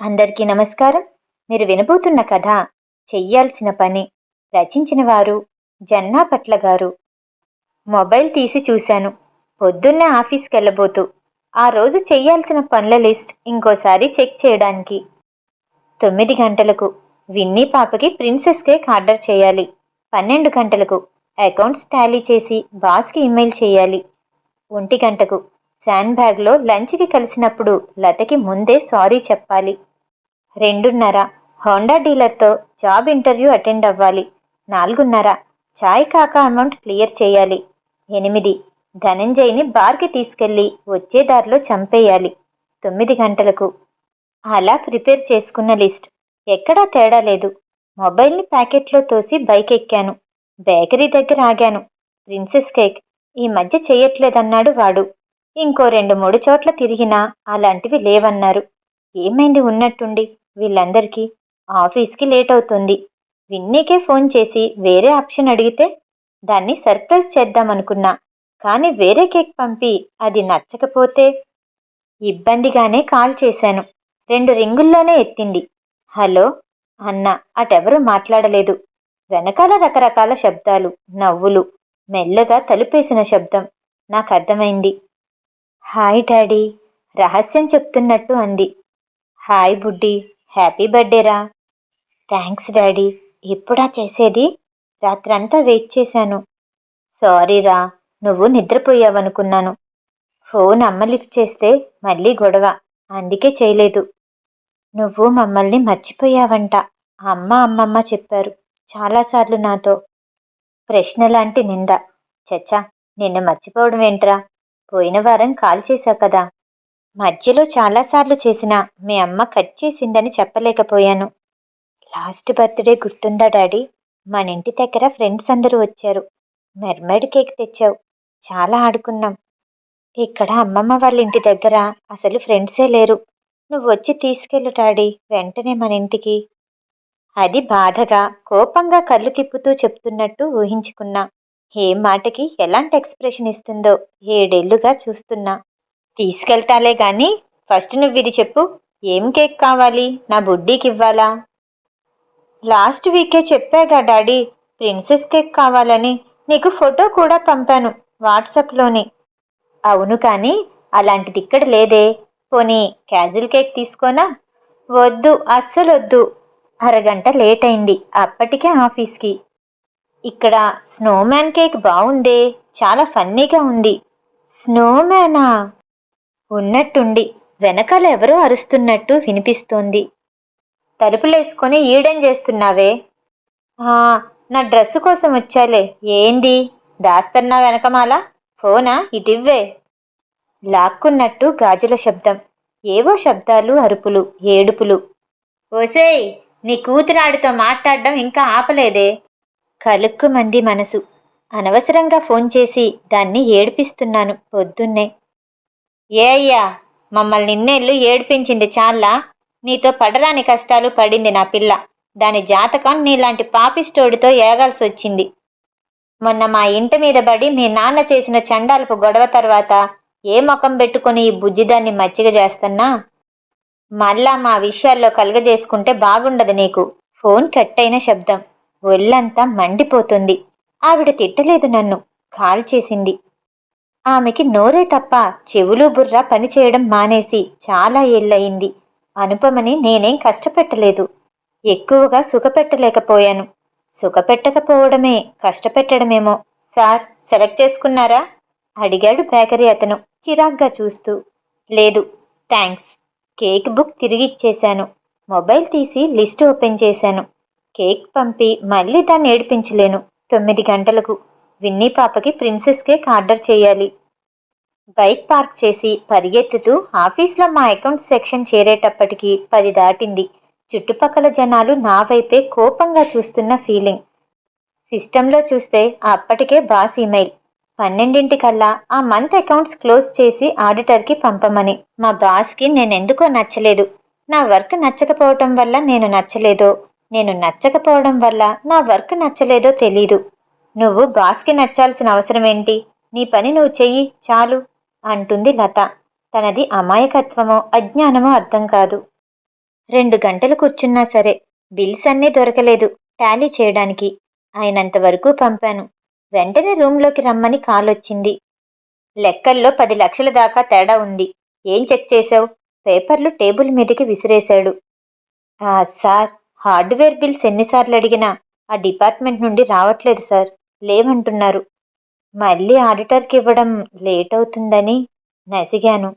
అందరికీ నమస్కారం. మీరు వినబోతున్న కథ చెయ్యాల్సిన పని రచించిన వారు జన్నా పట్ల గారు. మొబైల్ తీసి చూశాను. పొద్దున్నే ఆఫీస్కి వెళ్ళబోతూ ఆ రోజు చెయ్యాల్సిన పనుల లిస్ట్ ఇంకోసారి చెక్ చేయడానికి. తొమ్మిది గంటలకు విన్నీ పాపకి ప్రిన్సెస్ కేక్ ఆర్డర్ చేయాలి. పన్నెండు గంటలకు అకౌంట్స్ టాలీ చేసి బాస్కి ఇమెయిల్ చేయాలి. ఒంటి గంటకు శాండ్ బ్యాగ్లో లంచ్కి కలిసినప్పుడు లతకి ముందే సారీ చెప్పాలి. రెండున్నర. హోండా డీలర్తో జాబ్ ఇంటర్వ్యూ అటెండ్ అవ్వాలి. నాలుగున్నర. చాయ్ కాక అమౌంట్ క్లియర్ చేయాలి. ఎనిమిది. ధనంజయ్ని బార్కి తీసుకెళ్ళి వచ్చే దారిలో చంపేయాలి. తొమ్మిది గంటలకు. అలా ప్రిపేర్ చేసుకున్న లిస్ట్. ఎక్కడా తేడా లేదు. మొబైల్ని ప్యాకెట్లో తోసి బైక్ ఎక్కాను బేకరీ దగ్గర ఆగాను. Princess cake. ఈ మధ్య చేయట్లేదన్నాడు వాడు. ఇంకో రెండు మూడు చోట్ల తిరిగినా అలాంటివి లేవన్నారు. ఏమైంది ఉన్నట్టుండి? వీళ్ళందరికీ ఆఫీస్కి లేట్ అవుతుంది విన్నీకే ఫోన్ చేసి వేరే ఆప్షన్ అడిగితే దాన్ని సర్ప్రైజ్ చేద్దామనుకున్నా. కానీ వేరే కేక్ పంపి అది నచ్చకపోతే ఇబ్బందిగానే కాల్ చేశాను. రెండు రింగుల్లోనే ఎత్తింది. హలో అన్న అటెవరూ మాట్లాడలేదు. వెనకాల రకరకాల శబ్దాలు నవ్వులు మెల్లగా తలుపేసిన శబ్దం. నాకు అర్థమైంది హాయ్ డాడీ. రహస్యం చెప్తున్నట్టు అంది. హాయ్ బుడ్డి. హ్యాపీ బర్త్డేరా. Thanks daddy. ఎప్పుడా చేసేది? రాత్రంతా వెయిట్ చేశాను. సారీరా నువ్వు నిద్రపోయావనుకున్నాను. ఫోన్ అమ్మ లిఫ్ట్ చేస్తే మళ్ళీ గొడవ. అందుకే చేయలేదు. నువ్వు మమ్మల్ని మర్చిపోయావంట. అమ్మ అమ్మమ్మ చెప్పారు. చాలాసార్లు నాతో. ప్రశ్న లాంటి నింద. చచ్చా నిన్ను మర్చిపోవడం ఏంట్రా పోయిన వారం కాల్ చేశావు కదా. మధ్యలో చాలాసార్లు చేసినా మీ అమ్మ కట్ చేసిందని చెప్పలేకపోయాను. లాస్ట్ బర్త్డే గుర్తుందా డాడీ? మన ఇంటి దగ్గర ఫ్రెండ్స్ అందరూ వచ్చారు. మెర్మైడ్ కేక్ తెచ్చావు. చాలా ఆడుకున్నాం. ఇక్కడ అమ్మమ్మ వాళ్ళ ఇంటి దగ్గర అసలు ఫ్రెండ్సే లేరు. నువ్వు వచ్చి తీసుకెళ్ళు డాడీ వెంటనే మన ఇంటికి. అది బాధగా కోపంగా కళ్ళు తిప్పుతూ చెప్తున్నట్టు ఊహించుకున్నా. ఏ మాటకి ఎలాంటి ఎక్స్ప్రెషన్ ఇస్తుందో ఏడేళ్ళుగా చూస్తున్నా. తీసుకెళ్తాలే గాని ఫస్ట్ నువ్వు ఇది చెప్పు. ఏం కేక్ కావాలి? నా బుడ్డీకి ఇవ్వాలా? లాస్ట్ వీకే చెప్పాగా డాడీ ప్రిన్సెస్ కేక్ కావాలని. నీకు ఫోటో కూడా పంపాను వాట్సాప్లోని. అవును కానీ అలాంటిది ఇక్కడ లేదే. పోనీ క్యాజువల్ కేక్ తీసుకోనా? వద్దు అస్సలు వద్దు అరగంట లేట్ అయింది అప్పటికే ఆఫీస్కి. ఇక్కడ స్నోమ్యాన్ కేక్ బాగుందే చాలా ఫన్నీగా ఉంది. స్నోమ్యానా ఉన్నట్టుండి వెనకాల ఎవరో అరుస్తున్నట్టు వినిపిస్తోంది. తలుపులేసుకొని ఈడేం చేస్తున్నావే? నా డ్రెస్సు కోసం వచ్చాలే ఏంది? దాస్తన్నా వెనకమాల? ఫోనా? ఇటివ్వే? లాక్కున్నట్టు గాజుల శబ్దం ఏవో శబ్దాలు అరుపులు ఏడుపులు. ఓసేయ్ నీ కూతురాడితో మాట్లాడడం ఇంకా ఆపలేదే? కలుక్కుమంది మనసు. అనవసరంగా ఫోన్ చేసి దాన్ని ఏడిపిస్తున్నాను పొద్దున్నే. ఏ అయ్యా మమ్మల్ని నిన్నేళ్ళు ఏడిపించింది చాలా నీతో పడరాని కష్టాలు పడింది నా పిల్ల. దాని జాతకం నీలాంటి పాపిస్టోడితో ఏగాల్సి వచ్చింది మొన్న మా ఇంటి మీద పడి మీ నాన్న చేసిన చండాలపు గొడవ తర్వాత ఏ ముఖం పెట్టుకుని ఈ బుజ్జిదాన్ని మచ్చిగ చేస్తన్నా? మళ్ళా మా విషయాల్లో కలుగజేసుకుంటే బాగుండదు నీకు. ఫోన్ కట్ అయిన శబ్దం. ఒళ్ళంతా మండిపోతుంది. ఆవిడ తిట్టలేదు నన్ను. కాల్ చేసింది. ఆమెకి నోరే తప్ప చెవులు బుర్ర పనిచేయడం మానేసి చాలా ఏళ్ళయింది. అనుపమని నేనేం కష్టపెట్టలేదు. ఎక్కువగా సుఖపెట్టలేకపోయాను. సుఖపెట్టకపోవడమే కష్టపెట్టడమేమో. సార్ సెలెక్ట్ చేసుకున్నారా? అడిగాడు బేకరీ అతను చిరాగ్గా చూస్తూ. లేదు థ్యాంక్స్ కేక్ బుక్ తిరిగిచ్చేశాను మొబైల్ తీసి లిస్ట్ ఓపెన్ చేశాను. కేక్ పంపి మళ్ళీ దాన్ని ఏడిపించలేను. తొమ్మిది గంటలకు విన్నీ పాపకి ప్రిన్సెస్ కేక్ ఆర్డర్ చేయాలి. బైక్ పార్క్ చేసి పరిగెత్తుతూ ఆఫీస్లో మా అకౌంట్ సెక్షన్ చేరేటప్పటికి పది దాటింది. చుట్టుపక్కల జనాలు నా వైపే కోపంగా చూస్తున్న ఫీలింగ్. సిస్టంలో చూస్తే అప్పటికే బాస్ ఇమెయిల్. పన్నెండింటికల్లా ఆ మంత్ అకౌంట్స్ క్లోజ్ చేసి ఆడిటర్కి పంపమని. మా బాస్కి నేనెందుకో నచ్చలేదు. నా వర్క్ నచ్చకపోవటం వల్ల నేను నచ్చలేదో నేను నచ్చకపోవడం వల్ల నా వర్క్ నచ్చలేదో తెలీదు. నువ్వు బాస్కి నచ్చాల్సిన అవసరం ఏంటి నీ పని నువ్వు చెయ్యి చాలు అంటుంది లత. తనది అమాయకత్వమో అజ్ఞానమో అర్థం కాదు. రెండు గంటలు కూర్చున్నా సరే బిల్స్ అన్నీ దొరకలేదు టాలీ చేయడానికి. అయినంతవరకు పంపాను. వెంటనే రూంలోకి రమ్మని కాల్ వచ్చింది లెక్కల్లో పది లక్షల దాకా తేడా ఉంది. ఏం చెక్ చేశావు? పేపర్లు టేబుల్ మీదకి విసిరేశాడు. "ఆ, సార్ హార్డ్వేర్ బిల్స్ ఎన్నిసార్లు అడిగినా ఆ డిపార్ట్మెంట్ నుండి రావట్లేదు సార్. లేవంటున్నారు. మళ్ళీ ఆడిటర్కి ఇవ్వడం లేట్ అవుతుందని నసిగాను.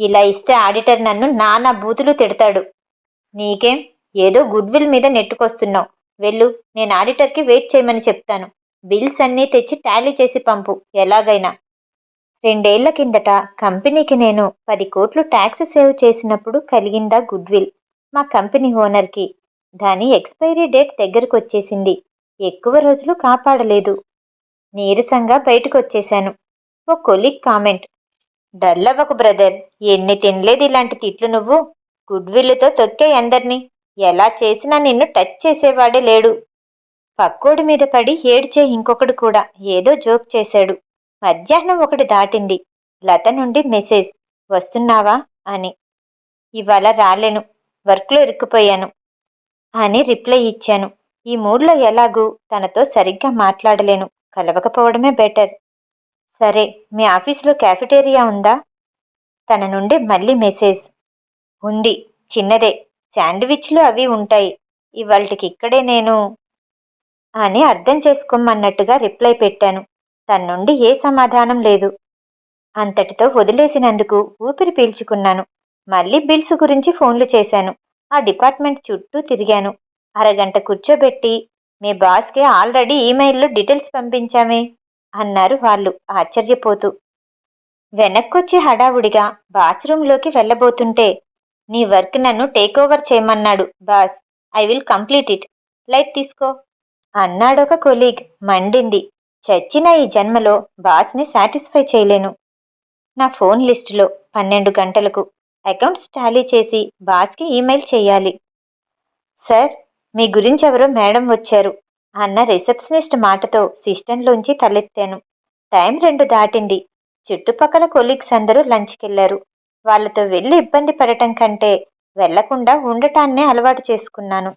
ఇలా ఇస్తే ఆడిటర్ నన్ను నానా బూతులు తిడతాడు. నీకేం? ఏదో గుడ్ విల్ మీద నెట్టుకొస్తున్నావు. వెళ్ళు నేను ఆడిటర్కి వెయిట్ చేయమని చెప్తాను. బిల్స్ అన్నీ తెచ్చి టాలీ చేసి పంపు ఎలాగైనా. రెండేళ్ళ కిందట కంపెనీకి నేను పది కోట్లు ట్యాక్స్ సేవ్ చేసినప్పుడు కలిగిందా గుడ్ విల్ మా కంపెనీ ఓనర్కి. దాని ఎక్స్పైరీ డేట్ దగ్గరకు వచ్చేసింది ఎక్కువ రోజులు కాపాడలేదు. నీరసంగా బయటకు వచ్చేశాను ఓ కొలిక్ కామెంట్. డల్ బ్రదర్ ఎన్ని తినలేదు ఇలాంటి తిట్లు నువ్వు? గుడ్ విల్లుతో తొక్కే అందరినీ ఎలా చేసినా నిన్ను టచ్ చేసేవాడే లేడు. పక్కోడి మీద పడి ఏడ్చే ఇంకొకడు కూడా ఏదో జోక్ చేశాడు. మధ్యాహ్నం ఒకటి దాటింది. లత నుండి మెసేజ్ వస్తున్నావా? అని. ఇవాళ రాలేను. వర్క్లో ఇరుక్కుపోయాను. అని రిప్లై ఇచ్చాను. ఈ మూడ్లో ఎలాగూ తనతో సరిగ్గా మాట్లాడలేను. కలవకపోవడమే బెటర్. సరే మీ ఆఫీసులో క్యాఫెటేరియా ఉందా? తన నుండి మళ్ళీ మెసేజ్. ఉంది చిన్నదే. శాండ్విచ్లు అవి ఉంటాయి. ఇవాళకి ఇక్కడే నేను అని అర్థం చేసుకోమన్నట్టుగా రిప్లై పెట్టాను. తన నుండి ఏ సమాధానం లేదు. అంతటితో వదిలేసినందుకు ఊపిరి పీల్చుకున్నాను. మళ్ళీ బిల్స్ గురించి ఫోన్లు చేశాను. ఆ డిపార్ట్మెంట్ చుట్టూ తిరిగాను. అరగంట కూర్చోబెట్టి మీ బాస్కి ఆల్రెడీ ఈమెయిల్లో డీటెయిల్స్ పంపించామే అన్నారు వాళ్ళు ఆశ్చర్యపోతూ. వెనక్కొచ్చి హడావుడిగా బాత్రూంలోకి వెళ్ళబోతుంటే నీ వర్క్ నన్ను టేక్ ఓవర్ చేయమన్నాడు boss. I will complete it. Light తీసుకో అన్నాడొక కొలీగ్ మండింది. చచ్చిన ఈ జన్మలో బాస్ని సాటిస్ఫై చేయలేను. నా ఫోన్ లిస్టులో పన్నెండు గంటలకు అకౌంట్స్ టాలీ చేసి బాస్కి ఈమెయిల్ చేయాలి. సార్ మీ గురించి ఎవరో మేడం వచ్చారు. అన్న రిసెప్షనిస్ట్ మాటతో సిస్టంలోంచి తలెత్తాను. టైం రెండు దాటింది. చుట్టుపక్కల కొలీగ్స్ అందరూ లంచ్కెళ్ళారు వాళ్ళతో వెళ్ళి ఇబ్బంది పడటం కంటే వెళ్ళకుండా ఉండటాన్నే అలవాటు చేసుకున్నాను.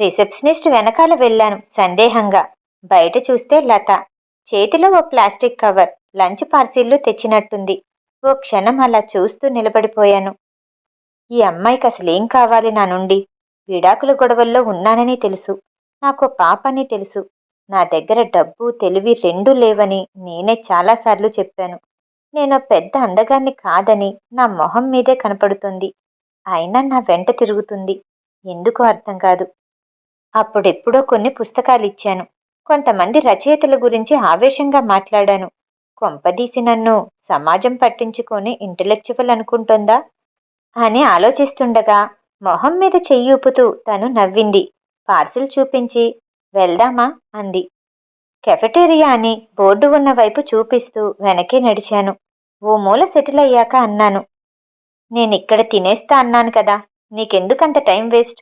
రిసెప్షనిస్ట్ వెనకాల వెళ్ళాను సందేహంగా. బయట చూస్తే లత. చేతిలో ఓ ప్లాస్టిక్ కవర్ లంచ్ పార్సిల్లు తెచ్చినట్టుంది. ఓ క్షణం అలా చూస్తూ నిలబడిపోయాను. ఈ అమ్మాయికి అసలేం కావాలి నా నుండి? విడాకుల గొడవల్లో ఉన్నానని తెలుసు. నాకు పాపని తెలుసు. నా దగ్గర డబ్బు తెలివి రెండూ లేవని నేనే చాలాసార్లు చెప్పాను. నేను పెద్ద అందగాన్ని కాదని నా మొహం మీదే కనపడుతుంది. అయినా నా వెంట తిరుగుతుంది. ఎందుకు అర్థం కాదు. అప్పుడెప్పుడో కొన్ని పుస్తకాలు ఇచ్చాను కొంతమంది రచయితల గురించి ఆవేశంగా మాట్లాడాను. కొంపదీసి నన్ను సమాజం పట్టించుకొని ఇంటలెక్చువల్ అనుకుంటుందా అని ఆలోచిస్తుండగా మొహం మీద చెయ్యి ఊపుతూ తను నవ్వింది. పార్సిల్ చూపించి వెళ్దామా? అంది. కెఫెటేరియా అని బోర్డు ఉన్న వైపు చూపిస్తూ వెనకే నడిచాను. ఓ మూల సెటిల్ అయ్యాక అన్నాను. నేనిక్కడ తినేస్తా అన్నాను కదా నీకెందుకంత టైం వేస్ట్?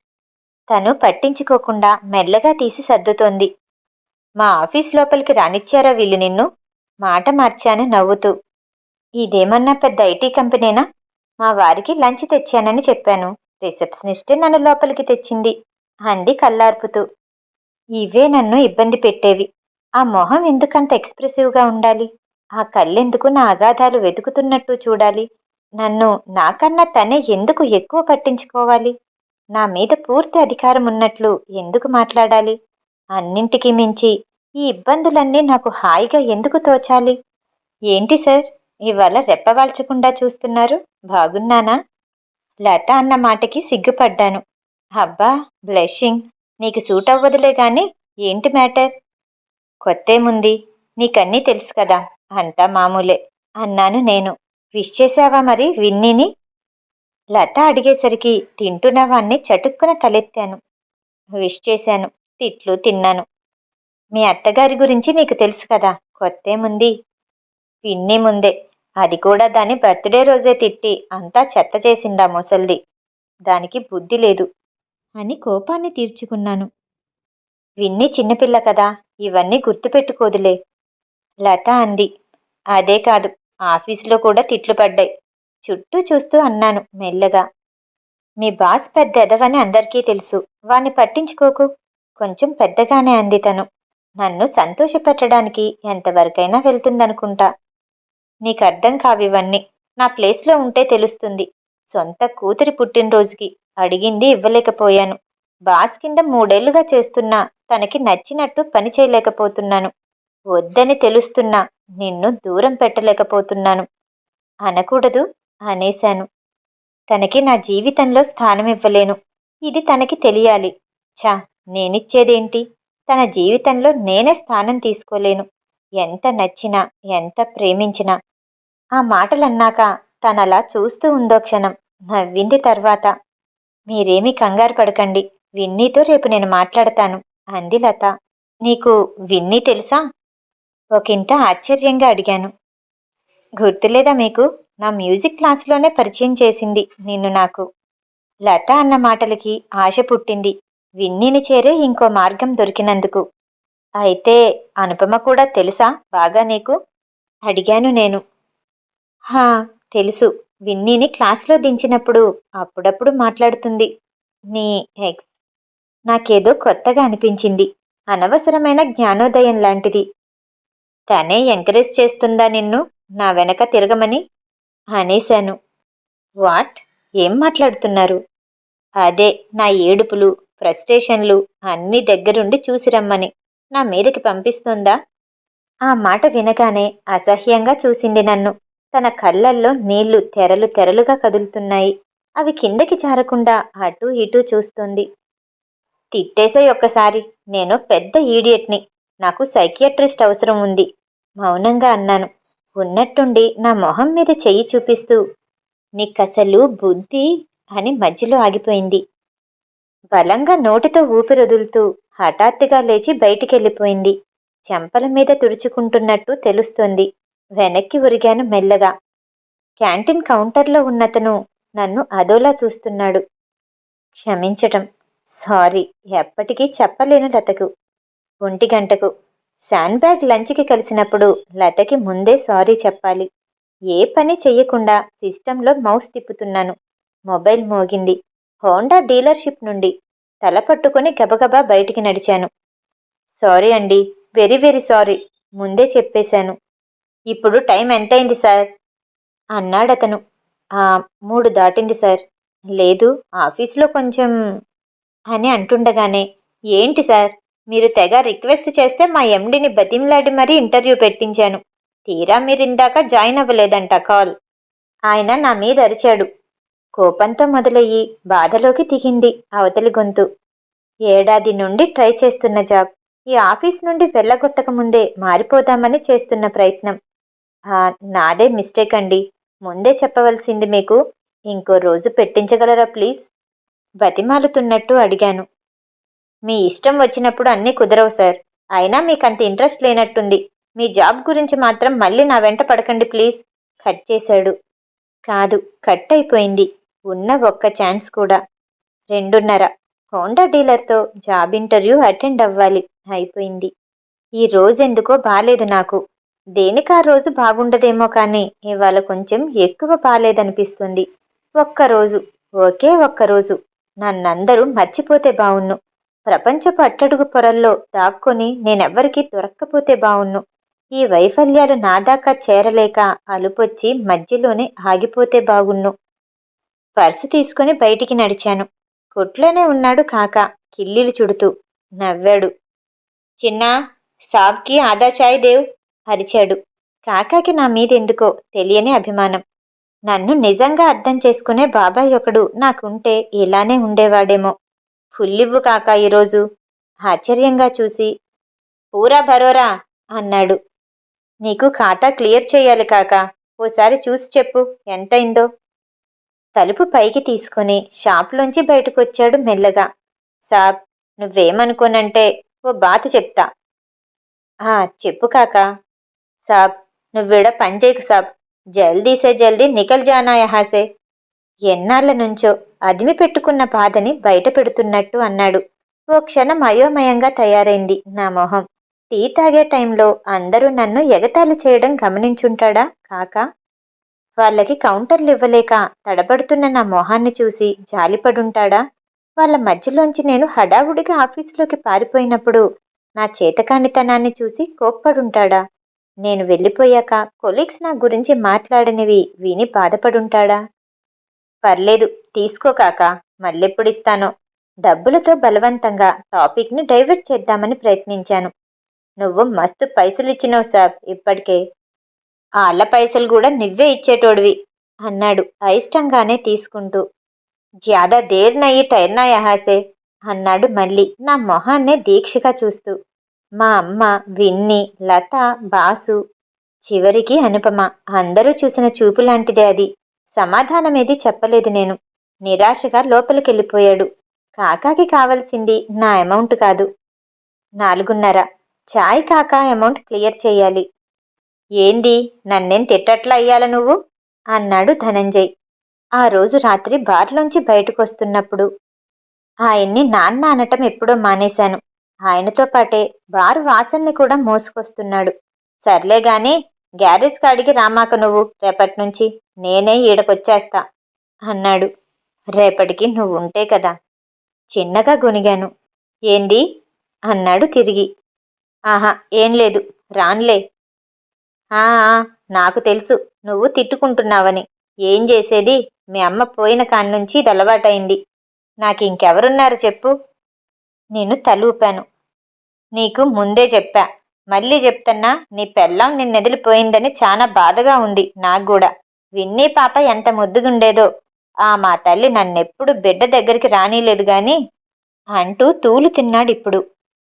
తను పట్టించుకోకుండా మెల్లగా తీసి సర్దుతోంది. మా ఆఫీస్ లోపలికి రానిచ్చారా వీళ్ళు నిన్ను? మాట మార్చాను నవ్వుతూ. ఇదేమన్నా పెద్ద ఐటీ కంపెనీనా? మా వారికి లంచ్ తెచ్చానని చెప్పాను. రిసెప్షనిస్టే నన్ను లోపలికి తెచ్చింది అంది కల్లార్పుతూ ఇవే నన్ను ఇబ్బంది పెట్టేవి. ఆ మొహం ఎందుకంత ఎక్స్ప్రెసివ్గా ఉండాలి? ఆ కళ్ళెందుకు నా అగాధాలు వెతుకుతున్నట్టు చూడాలి? నన్ను నాకన్నా తనే ఎందుకు ఎక్కువ పట్టించుకోవాలి? నా మీద పూర్తి అధికారం ఉన్నట్లు ఎందుకు మాట్లాడాలి? అన్నింటికి మించి ఈ ఇబ్బందులన్నీ నాకు హాయిగా ఎందుకు తోచాలి? ఏంటి సార్? ఇవాళ రెప్పవాల్చకుండా చూస్తున్నారు. బాగున్నానా? లత అన్న మాటకి సిగ్గుపడ్డాను. అబ్బా బ్లషింగ్ నీకు సూట్ అవ్వదులే గాని ఏంటి మ్యాటర్? కొత్తేముంది? నీకన్నీ తెలుసు కదా అంతా మామూలే అన్నాను నేను. విష్ చేశావా మరి విన్నీని? లత అడిగేసరికి తింటున్నవాన్ని చటుక్కున తలెత్తాను. విష్ చేశాను తిట్లు తిన్నాను. మీ అత్తగారి గురించి నీకు తెలుసు కదా కొత్తేముంది పిన్ని ముందే. అది కూడా దాని బర్త్డే రోజే తిట్టి అంతా చెత్త చేసిందా ముసల్ది. దానికి బుద్ధి లేదు. అని కోపాన్ని తీర్చుకున్నాను. విన్ని చిన్నపిల్ల కదా ఇవన్నీ గుర్తుపెట్టుకోదులే. లత అంది. అదే కాదు ఆఫీసులో కూడా తిట్లు పడ్డాయి. చుట్టూ చూస్తూ అన్నాను మెల్లగా. మీ బాస్ పెద్ద ఎదవని అందరికీ తెలుసు. వాణ్ణి పట్టించుకోకు. కొంచెం పెద్దగానే అంది తను. నన్ను సంతోషపెట్టడానికి ఎంతవరకైనా వెళ్తుందనుకుంటా. నీకు అర్థం కావివన్నీ నా ప్లేస్లో ఉంటే తెలుస్తుంది. సొంత కూతురి పుట్టినరోజుకి అడిగింది ఇవ్వలేకపోయాను. బాస్ కింద మూడేళ్ళుగా చేస్తున్నా తనకి నచ్చినట్టు పని చేయలేకపోతున్నాను. వద్దని తెలుస్తున్నా నిన్ను దూరం పెట్టలేకపోతున్నాను. అనకూడదు అనేశాను. తనకి నా జీవితంలో స్థానం ఇవ్వలేను ఇది తనకి తెలియాలి. ఛా! నేనిచ్చేదేంటి? తన జీవితంలో నేనే స్థానం తీసుకోలేను. ఎంత నచ్చినా ఎంత ప్రేమించినా. ఆ మాటలన్నాక తనలా చూస్తూ ఉందో క్షణం నవ్వింది తర్వాత. మీరేమీ కంగారు పడకండి విన్నీతో రేపు నేను మాట్లాడతాను అంది లత. నీకు విన్నీ తెలుసా? ఒకంత ఆశ్చర్యంగా అడిగాను. గుర్తులేదా మీకు? నా మ్యూజిక్ క్లాస్లోనే పరిచయం చేసింది నిన్ను నాకు. లత అన్న మాటలకి ఆశ పుట్టింది. విన్నీని చేరే ఇంకో మార్గం దొరికినందుకు. అయితే అనుపమ కూడా తెలుసా బాగా నీకు? అడిగాను నేను. హా తెలుసు. విన్నీని క్లాస్లో దించినప్పుడు అప్పుడప్పుడు మాట్లాడుతుంది. నీ ఎక్స్ నాకేదో కొత్తగా అనిపించింది. అనవసరమైన జ్ఞానోదయం లాంటిది. తనే ఎంకరేజ్ చేస్తుందా నిన్ను? నా వెనక తిరగమని అనేశాను. వాట్? ఏం మాట్లాడుతున్నారు? అదే నా ఏడుపులు. ఫ్రస్ట్రేషన్లు అన్నీ దగ్గరుండి చూసి రమ్మని. నా మీదకి పంపిస్తుందా? ఆ మాట వినగానే అసహ్యంగా చూసింది నన్ను. తన కళ్ళల్లో నీళ్ళు తెరలు తెరలుగా కదులుతున్నాయి. అవి కిందకి జారకుండా అటూ ఇటూ చూస్తుంది. తిట్టేసే ఒక్కసారి. నేను పెద్ద ఈడియట్ని. నాకు సైకియాట్రిస్ట్ అవసరం ఉంది. మౌనంగా అన్నాను. ఉన్నట్టుండి నా మొహం మీద చెయ్యి చూపిస్తూ నీకసలు బుద్ధి అని మధ్యలో ఆగిపోయింది. బలంగా నోటితో ఊపిరొదులుతూ హఠాత్తుగా లేచి బయటికెళ్ళిపోయింది. చెంపల మీద తుడుచుకుంటున్నట్టు తెలుస్తుంది. వెనక్కి ఉరిగాను మెల్లగా. క్యాంటీన్ కౌంటర్లో ఉన్నతను నన్ను అదోలా చూస్తున్నాడు. క్షమించటం. సారీ. ఎప్పటికీ చెప్పలేను లతకు. ఒంటి గంటకు. శాండ్ బ్యాగ్ లంచ్కి కలిసినప్పుడు లతకి ముందే సారీ చెప్పాలి. ఏ పని చెయ్యకుండా సిస్టంలో మౌస్ తిప్పుతున్నాను. మొబైల్ మోగింది. హోండా డీలర్షిప్ నుండి తల పట్టుకుని గబగబా బయటికి నడిచాను. సారీ అండి వెరీ వెరీ సారీ ముందే చెప్పేశాను. ఇప్పుడు టైం ఎంతైంది సార్? అన్నాడతను. "ఆ, మూడు దాటింది సార్. లేదు ఆఫీస్లో కొంచెం అని అంటుండగానే ఏంటి సార్? మీరు తెగ రిక్వెస్ట్ చేస్తే మా ఎండిని బతిమలాడి మరీ ఇంటర్వ్యూ పెట్టించాను. తీరా మీరు ఇందాక జాయిన్ అవ్వలేదంట కాల్. ఆయన నా మీద అరిచాడు. కోపంతో మొదలయ్యి బాధలోకి దిగింది అవతలి గొంతు. ఏడాది నుండి ట్రై చేస్తున్న జాబ్. ఈ ఆఫీస్ నుండి వెళ్ళగొట్టక ముందే మారిపోదామని చేస్తున్న ప్రయత్నం. నాదే మిస్టేక్ అండి. ముందే చెప్పవలసింది మీకు. ఇంకో రోజు పెట్టించగలరా ప్లీజ్? బతిమాలుతున్నట్టు అడిగాను. మీ ఇష్టం వచ్చినప్పుడు అన్నీ కుదరవు సార్. అయినా మీకు అంత ఇంట్రెస్ట్ లేనట్టుంది. మీ జాబ్ గురించి మాత్రం మళ్ళీ నా వెంట పడకండి ప్లీజ్. కట్ చేశాడు. కాదు కట్ అయిపోయింది. ఉన్న ఒక్క ఛాన్స్ కూడా. రెండున్నర. హోండా డీలర్తో జాబ్ ఇంటర్వ్యూ అటెండ్ అవ్వాలి. అయిపోయింది. ఈ రోజెందుకో బాలేదు నాకు. దేనికి ఆ రోజు బాగుండదేమో కానీ ఇవాళ కొంచెం ఎక్కువ బాలేదనిపిస్తుంది. ఒక్కరోజు. ఒకే ఒక్కరోజు. నన్నందరూ మర్చిపోతే బావున్ను. ప్రపంచపు అట్టడుగు పొరల్లో దాక్కొని నేనెవ్వరికీ దొరక్కపోతే బావున్ను. ఈ వైఫల్యాలు నా దాకా చేరలేక అలుపొచ్చి మధ్యలోనే ఆగిపోతే బాగున్ను పర్సు తీసుకుని బయటికి నడిచాను. కొట్లోనే ఉన్నాడు కాక కిల్లీలు చుడుతూ నవ్వాడు. చిన్న సాబ్కి ఆదా చాయ్ దేవ్ అరిచాడు. కాకాకి నా మీదెందుకో తెలియని అభిమానం. నన్ను నిజంగా అర్థం చేసుకునే బాబాయ్ ఒకడు నాకుంటే ఇలానే ఉండేవాడేమో. ఫుల్లివ్వు కాకా ఈరోజు ఆశ్చర్యంగా చూసి పూరా భరోరా అన్నాడు. నీకు ఖాతా క్లియర్ చేయాలి కాకా. ఓసారి చూసి చెప్పు ఎంతైందో తలుపు పైకి తీసుకుని షాప్లోంచి బయటకొచ్చాడు మెల్లగా. సాబ్ నువ్వేమనుకోనంటే ఓ బాత చెప్తా. ఆ చెప్పు కాక. సాబ్ నువ్విడ పని చేయకు సాబ్. జల్దీసే జల్దీ నికల్ జానా యహాసే ఎన్నాళ్ళ నుంచో అదిమి పెట్టుకున్న బాధని బయట పెడుతున్నట్టు అన్నాడు. ఓ క్షణం అయోమయంగా తయారైంది నా మొహం. టీ తాగే టైంలో అందరూ నన్ను ఎగతాళి చేయడం గమనించుంటాడా కాకా? వాళ్ళకి కౌంటర్లు ఇవ్వలేక తడబడుతున్న నా మొహాన్ని చూసి జాలిపడుంటాడా? వాళ్ళ మధ్యలోంచి నేను హడావుడిగా ఆఫీసులోకి పారిపోయినప్పుడు నా చేతకానితనాన్ని చూసి కోప్పడుంటాడా? నేను వెళ్ళిపోయాక కొలీగ్స్ నా గురించి మాట్లాడనివి విని బాధపడుంటాడా? పర్లేదు తీసుకో కాక మళ్ళెప్పుడు ఇస్తానో డబ్బులతో బలవంతంగా టాపిక్ని డైవర్ట్ చేద్దామని ప్రయత్నించాను. నువ్వు మస్తు పైసలు ఇచ్చినావు సాబ్ ఇప్పటికే. ఆళ్ళ పైసలు కూడా నువ్వే ఇచ్చేటోడివి అన్నాడు అయిష్టంగానే తీసుకుంటూ. జ్యాదా దేర్నయ్యి టైర్నా యహాసే అన్నాడు మళ్ళీ నా మొహాన్నే దీక్షగా చూస్తూ. మా అమ్మ విన్ని లత బాసు చివరికి అనుపమ అందరూ చూసిన చూపు లాంటిదే అది. సమాధానమేది చెప్పలేదు నేను. నిరాశగా లోపలికెళ్ళిపోయాడు. కాకాకి కావలసింది నా అమౌంట్ కాదు. నాలుగున్నర. చాయ్ కాకా అమౌంట్ క్లియర్ చేయాలి. ఏంది? నన్నేం తిట్టట్లా అయ్యాల నువ్వు? అన్నాడు ధనంజయ్. ఆ రోజు రాత్రి బార్లోంచి బయటకొస్తున్నప్పుడు ఆయన్ని నాన్న అనటం ఎప్పుడో మానేశాను. ఆయనతో పాటే బార్ వాసన్ని కూడా మోసుకొస్తున్నాడు. సర్లే గాని గ్యారేజ్ కాడికి రామాక నువ్వు రేపటి నుంచి నేనే ఈడకొచ్చేస్తా అన్నాడు. రేపటికి నువ్వు ఉంటే కదా. చిన్నగా గొనిగాను. ఏంది? అన్నాడు తిరిగి. ఆహా ఏం లేదు. రాన్లే. ఆ నాకు తెలుసు. నువ్వు తిట్టుకుంటున్నావని. ఏం చేసేది? మీ అమ్మ పోయిన కాన్నుంచి ఇది అలవాటైంది నాకు ఇంకెవరున్నారు చెప్పు. నేను తలూపాను. నీకు ముందే చెప్పా. మళ్ళీ చెప్తున్నా నీ పెళ్ళాం నిన్నెదిలిపోయిందని చాలా బాధగా ఉంది నాకు కూడా విన్నీ పాప ఎంత ముద్దుగుండేదో. ఆ మా తల్లి నన్నెప్పుడు బిడ్డ దగ్గరికి రానీలేదు గాని అంటూ తూలు తిన్నాడిప్పుడు.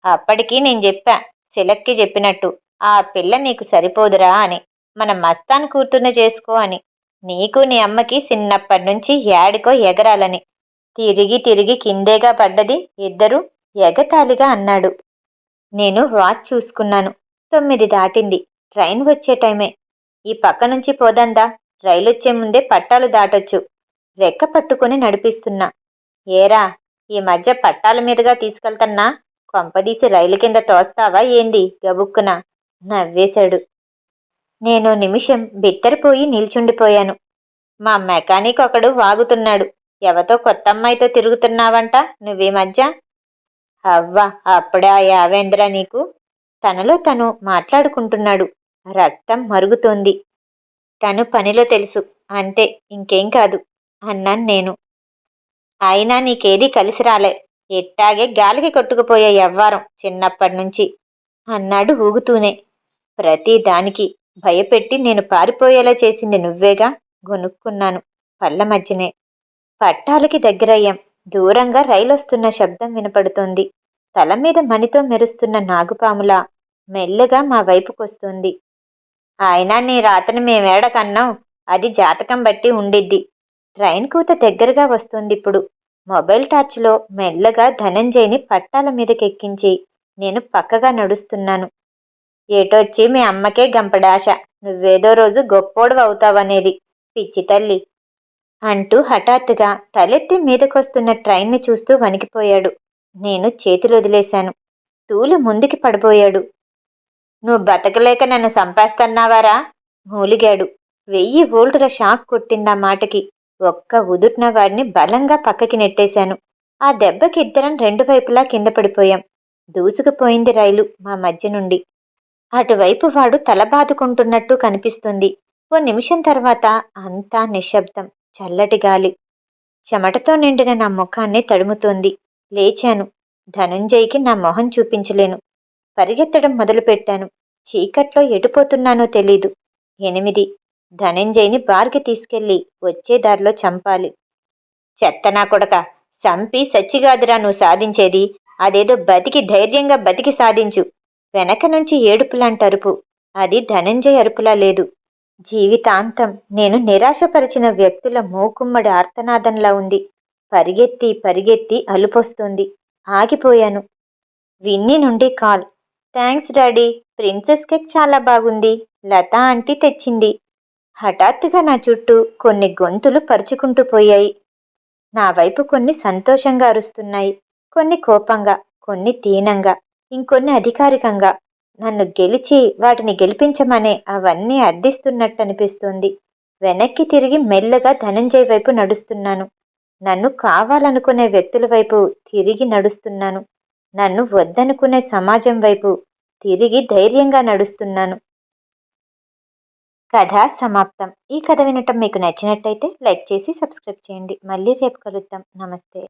అప్పటికీ నేను చెప్పా సిలక్కి చెప్పినట్టు. ఆ పిల్ల నీకు సరిపోదురా అని. మన మస్తాన్ కూతుర్ని చేసుకో అని. నీకు నీ అమ్మకి చిన్నప్పటి నుంచి ఏడికో ఎగరాలని. తిరిగి తిరిగి కిందేగా పడ్డది ఇద్దరు ఎగతాళిగా అన్నాడు. నేను వాచ్ చూసుకున్నాను. తొమ్మిది దాటింది. ట్రైన్ వచ్చే టైమే. ఈ పక్క నుంచి పోదందా? రైలు వచ్చే ముందే పట్టాలు దాటొచ్చు. రెక్క పట్టుకుని నడిపిస్తున్నా. ఏరా ఈ మధ్య పట్టాల మీదుగా తీసుకెళ్తన్నా? కొంపదీసి రైలు కింద తోస్తావా ఏంది? గబుక్కున. నవ్వేశాడు. నేను నిమిషం బిత్తరిపోయి నిల్చుండిపోయాను. మా మెకానిక్ ఒకడు వాగుతున్నాడు. ఎవతో కొత్త అమ్మాయితో తిరుగుతున్నావంట నువ్వీ మధ్య? అవ్వా అప్పుడే ఆ యావేంద్ర నీకు? తనలో తను మాట్లాడుకుంటున్నాడు. రక్తం మరుగుతోంది. తను పనిలో తెలుసు. అంతే ఇంకేం కాదు అన్నాను నేను. అయినా నీకేది కలిసి రాలే. ఎట్టాగే గాలికి కొట్టుకుపోయే ఎవ్వారం చిన్నప్పటి నుంచి అన్నాడు ఊగుతూనే. ప్రతి దానికి భయపెట్టి నేను పారిపోయేలా చేసింది నువ్వేగా? గొనుక్కున్నాను పళ్ళ మధ్యనే. పట్టాలకి దగ్గరయ్యాం. దూరంగా రైలొస్తున్న శబ్దం వినపడుతోంది. తల మీద మణితో మెరుస్తున్న నాగుపాముల మెల్లగా మా వైపుకొస్తుంది. అయినా నీ రాతని మేమేడ కన్నాం? అది జాతకం బట్టి ఉండిద్ది. ట్రైన్ కూత దగ్గరగా వస్తుంది ఇప్పుడు మొబైల్ టార్చ్లో మెల్లగా ధనంజయ్ని పట్టాల మీదకెక్కించి నేను పక్కగా నడుస్తున్నాను. ఏటొచ్చి మీ అమ్మకే గంపడాశ. నువ్వేదో రోజు గొప్పోడు అవుతావనేది పిచ్చి తల్లి. అంటూ హఠాత్తుగా తలెత్తి మీదకొస్తున్న ట్రైన్ని చూస్తూ వణికిపోయాడు. నేను చేతులు వదిలేశాను తూలి ముందుకి పడిపోయాడు. నువ్వు బతకలేక నన్ను సంపేస్తన్నావారా? మూలిగాడు. వెయ్యి వోల్టుల షాక్ కొట్టిందా మాటకి. ఒక్క ఉదుట్న వాడిని బలంగా పక్కకి నెట్టేశాను. ఆ దెబ్బకి ఇద్దరం రెండు వైపులా కింద పడిపోయాం. దూసుకుపోయింది రైలు మా మధ్య నుండి. అటువైపు వాడు తల బాదుకుంటున్నట్టు కనిపిస్తుంది. ఓ నిమిషం తర్వాత అంతా నిశ్శబ్దం చల్లటి గాలి. చెమటతో నిండిన నా ముఖాన్ని తడుముతోంది. లేచాను. ధనుంజయ్కి నా మొహం చూపించలేను. పరిగెత్తడం మొదలుపెట్టాను. చీకట్లో ఎటుపోతున్నానో తెలీదు. ఎనిమిది. ధనంజయ్ని బార్కి తీసుకెళ్ళి వచ్చే దారిలో చంపాలి. చెత్త నా కొడక. చంపి సచ్చిగాదురా నువ్వు సాధించేది. అదేదో బతికి ధైర్యంగా బతికి సాధించు. వెనక నుంచి ఏడుపులాంటి అరుపు అది ధనంజయ అరుపులా లేదు. జీవితాంతం నేను నిరాశపరిచిన వ్యక్తుల మూకుమ్మడి ఆర్తనాదంలా ఉంది. పరిగెత్తి పరిగెత్తి అలుపొస్తుంది. ఆగిపోయాను. విన్ని నుండి call. Thanks daddy. Princess cake చాలా బాగుంది. లత ఆంటీ తెచ్చింది. హఠాత్తుగా నా చుట్టూ కొన్ని గొంతులు పరుచుకుంటూ పోయాయి. నా వైపు కొన్ని సంతోషంగా అరుస్తున్నాయి. కొన్ని కోపంగా కొన్ని దీనంగా. ఇంకొన్ని అధికారికంగా. నన్ను గెలిచి వాటిని గెలిపించమనే అవన్నీ అర్థిస్తున్నట్టు అనిపిస్తుంది వెనక్కి తిరిగి మెల్లగా ధనంజయ్ వైపు నడుస్తున్నాను. నన్ను కావాలనుకునే వ్యక్తుల వైపు తిరిగి నడుస్తున్నాను. నన్ను వద్దనుకునే సమాజం వైపు తిరిగి ధైర్యంగా నడుస్తున్నాను. కథ సమాప్తం. ఈ కథ వినటం మీకు నచ్చినట్టయితే లైక్ చేసి సబ్స్క్రైబ్ చేయండి. మళ్ళీ రేపు కలుద్దాం. నమస్తే.